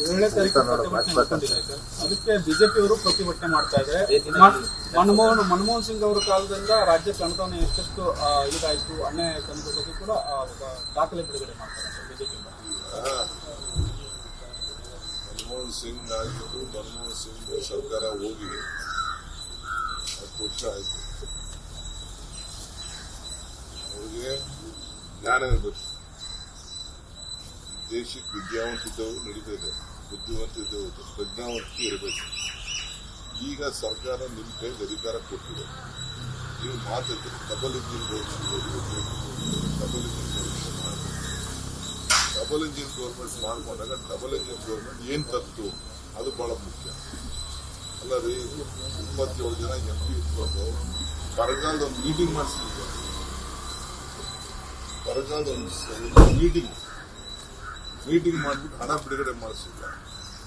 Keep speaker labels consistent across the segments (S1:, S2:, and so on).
S1: ಏಳನೇ ತಾರೀಕು ಅದಕ್ಕೆ ಬಿಜೆಪಿ ಅವರು ಪ್ರತಿಭಟನೆ ಮಾಡ್ತಾ ಇದ್ದಾರೆ. ಮನ್- ಮನಮೋಹನ್ ಮನಮೋಹನ್ ಸಿಂಗ್ ಅವರ ಕಾಲದಿಂದ ರಾಜ್ಯ ಅನುದಾನ ಎಷ್ಟೆಷ್ಟು ಇದಾಯ್ತು ಅನ್ಯಾಯ ಬಗ್ಗೆ ಕೂಡ ದಾಖಲೆ ಬಿಡುಗಡೆ ಮಾಡ್ತಾರೆ ಬಿಜೆಪಿ
S2: ಮನಮೋಹನ್ ಸಿಂಗ್ ಆಗಿದ್ದು ಮನಮೋಹನ್ ಸಿಂಗ್ ಸರ್ಕಾರ ಹೋಗಿ ಹತ್ತು ವರ್ಷ ಆಯ್ತು. ಅವ್ರಿಗೆ ಜ್ಞಾನ ಇರಬೇಕು. ದೇಶಕ್ಕೆ ವಿದ್ಯಾವಂತಿದ್ದವರು ನಡೀತಾ ಇದೆ ಬುದ್ಧಿವಂತ ಇದ್ದವರು ಪ್ರಜ್ಞಾವಂತಿಕೆ ಇರಬೇಕು. ಈಗ ಸರ್ಕಾರ ನಿಮ್ಮ ಕೈಗೆ ಅಧಿಕಾರ ಕೊಟ್ಟಿದೆ. ನೀವು ಮಾತಾಡ್ತೀರಿ double engine double engine double engine government ಮಾಡಿಕೊಂಡಾಗ ಡಬಲ್ ಇಂಜಿನ್ ಗೌರ್ಮೆಂಟ್ ಏನು ತತ್ತು ಅದು ಬಹಳ ಮುಖ್ಯ. ಅಲ್ಲ ರೀ ಇಪ್ಪತ್ತೇಳು ಜನ ಎಂ ಪಿ ಇಟ್ಕೊಂಡು ಬರಗಾಲದ ಒಂದು ಮೀಟಿಂಗ್ ಮಾಡಿಸಿದ್ರು. ಬರಗಾಲದ ಒಂದು ಮೀಟಿಂಗ್ ಮೀಟಿಂಗ್ ಮಾಡಿಬಿಟ್ಟು ಹಣ ಬಿಡುಗಡೆ ಮಾಡಿಸಿಲ್ಲ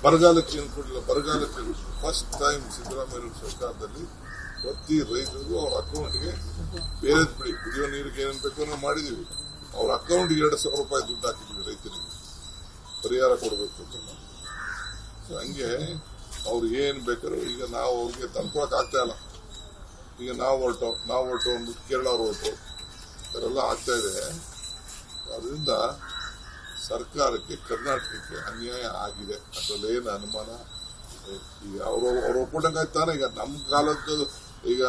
S2: ಬರಗಾಲಕ್ಕೆ ಏನು ಕೊಡಲಿಲ್ಲ. ಬರಗಾಲಕ್ಕೆ ಫಸ್ಟ್ ಟೈಮ್ ಸಿದ್ದರಾಮಯ್ಯ ಸರ್ಕಾರದಲ್ಲಿ ಪ್ರತಿ ರೈತರಿಗೂ ಅವ್ರ ಅಕೌಂಟ್ಗೆ ಬೇರೆ ಬಿಡಿ. ಕುಡಿಯೋ ನೀರಿಗೆ ಏನೇನು ಬೇಕೋ ನಾವು ಮಾಡಿದೀವಿ. ಅವ್ರ ಅಕೌಂಟ್ಗೆ ಎರಡು ಸಾವಿರ ರೂಪಾಯಿ ದುಡ್ಡು ಹಾಕಿದ್ವಿ ರೈತರಿಗೆ. ಪರಿಹಾರ ಕೊಡಬೇಕು ಅಂತ. ಹಂಗೆ ಅವ್ರು ಏನು ಬೇಕಾರು ಈಗ ನಾವು ಅವ್ರಿಗೆ ತಂದ್ಕೊಳಕ್ ಆಗ್ತಾ ಇಲ್ಲ. ಈಗ ನಾವು ಹೊರಟು ನಾವು ಹೊರಟು ಅಂದ್ಬಿಟ್ಟು ಕೇರಳ ಅವ್ರು ಹೊರಟು. ಅದೆಲ್ಲ ಆಗ್ತಾ ಇದೆ. ಅದರಿಂದ ಸರ್ಕಾರಕ್ಕೆ, ಕರ್ನಾಟಕಕ್ಕೆ ಅನ್ಯಾಯ ಆಗಿದೆ. ಅದರಲ್ಲಿ ಏನು ಅನುಮಾನ? ಈಗ ಅವರು, ಅವ್ರು ತಾನೆ. ಈಗ ನಮ್ಮ ಕಾಲದ್ದು, ಈಗ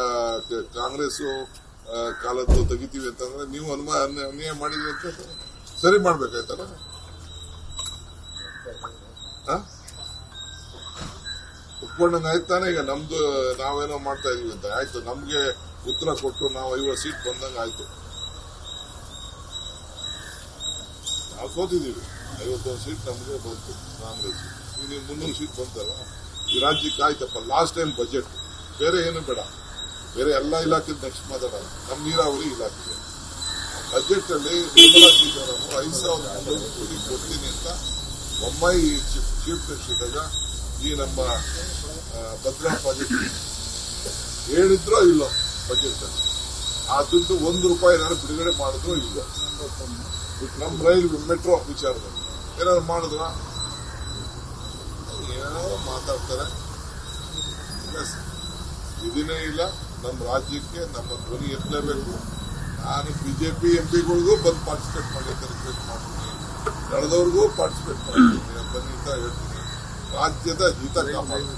S2: ಕಾಂಗ್ರೆಸ್ಸು ಕಾಂಗ್ರೆಸ್ ಕಾಲದ್ದು ತೆಗಿತೀವಿ ಅಂತಂದ್ರೆ ನೀವು ಅನುಮಾನ ಅನ್ಯ- ಅನ್ಯಾಯ ಮಾಡಿದ್ವಿ ಅಂತ ಸರಿ ಮಾಡ್ಬೇಕಾಯ್ತಲ್ಲ? ಒಪ್ಕೊಂಡಂಗೆ ಆಯ್ತು ತಾನೆ. ಈಗ ನಮ್ದು, ನಾವೇನೋ ಮಾಡ್ತಾ ಇದೀವಿ ಅಂತ. ಆಯ್ತು, ನಮ್ಗೆ ಉತ್ತರ ಕೊಟ್ಟು ನಾವು ಐವತ್ತು ಸೀಟ್ ಬಂದಂಗೆ ಆಯ್ತು ನಾವು ಸೋತಿದ್ದೀವಿ ಐವತ್ತೊಂದು ಸೀಟ್ ನಮಗೆ ಬಂತು, ಕಾಂಗ್ರೆಸ್. ನೀವು ಮುನ್ನೂರು ಸೀಟ್ ಬಂತಲ್ಲ? ಈ ರಾಜ್ಯಕ್ಕೆ ಆಯ್ತಪ್ಪ ಲಾಸ್ಟ್ ಟೈಮ್ ಬಜೆಟ್ ಬೇರೆ ಏನು ಬೇಡ. ಬೇರೆ ಎಲ್ಲ ಇಲಾಖೆ ನೆಕ್ಸ್ಟ್ ಮಾತಾಡೋಣ. ನಮ್ಮ ನೀರಾವರಿ ಇಲಾಖೆ. ಬಜೆಟ್ ಅಲ್ಲಿ ನಿರ್ಮಲಾ ಸೀತಾರಾಮನ್ ಐದು ಸಾವಿರದ ಮುನ್ನೂರು ಕೋಟಿ ಕೊಡ್ತೀನಿ ಅಂತ ಬೊಮ್ಮಾಯಿ ಚೀಫ್ ಮಿನಿಸ್ಟರ್ ಈ ನಮ್ಮ ಭದ್ರಾ ಪ್ರಾಜೆಕ್ಟ್ ಹೇಳಿದ್ರೋ ಇಲ್ಲೋ ಬಜೆಟ್ ಅಲ್ಲಿ. ಆ ದುಡ್ಡು ಒಂದು ರೂಪಾಯಿ ಏನಾದ್ರು ಬಿಡುಗಡೆ ಮಾಡಿದ್ರೋ ಇಲ್ಲೋ. ನಮ್ಮ ರೈಲ್ ಮೆಟ್ರೋ ವಿಚಾರದಲ್ಲಿ ಏನಾದ್ರು ಮಾಡಿದ್ರ? ಏನಾದ್ರು ಮಾತಾಡ್ತಾರೆ. ಎಸ್, ಇದನ್ನೇ ಇಲ್ಲ. ನಮ್ಮ ರಾಜ್ಯಕ್ಕೆ ನಮ್ಮ ಧ್ವನಿ ಎತ್ತಲೇಬೇಕು. ನಾನು ಬಿಜೆಪಿ ಎಂ ಪಿಗಳಿಗೂ ಬಂದು ಪಾರ್ಟಿಸಿಪೇಟ್ ಮಾಡಿ ರಿಕ್ವೆಸ್ಟ್ ಮಾಡ್ತೀನಿ. ನಡೆದವ್ರಿಗೂ ಪಾರ್ಟಿಸಿಪೇಟ್ ಬನ್ನಿ ಅಂತ ಹೇಳ್ತೀನಿ. ರಾಜ್ಯದ ಹಿತ ಕಾಪಾಡ್ತೀನಿ.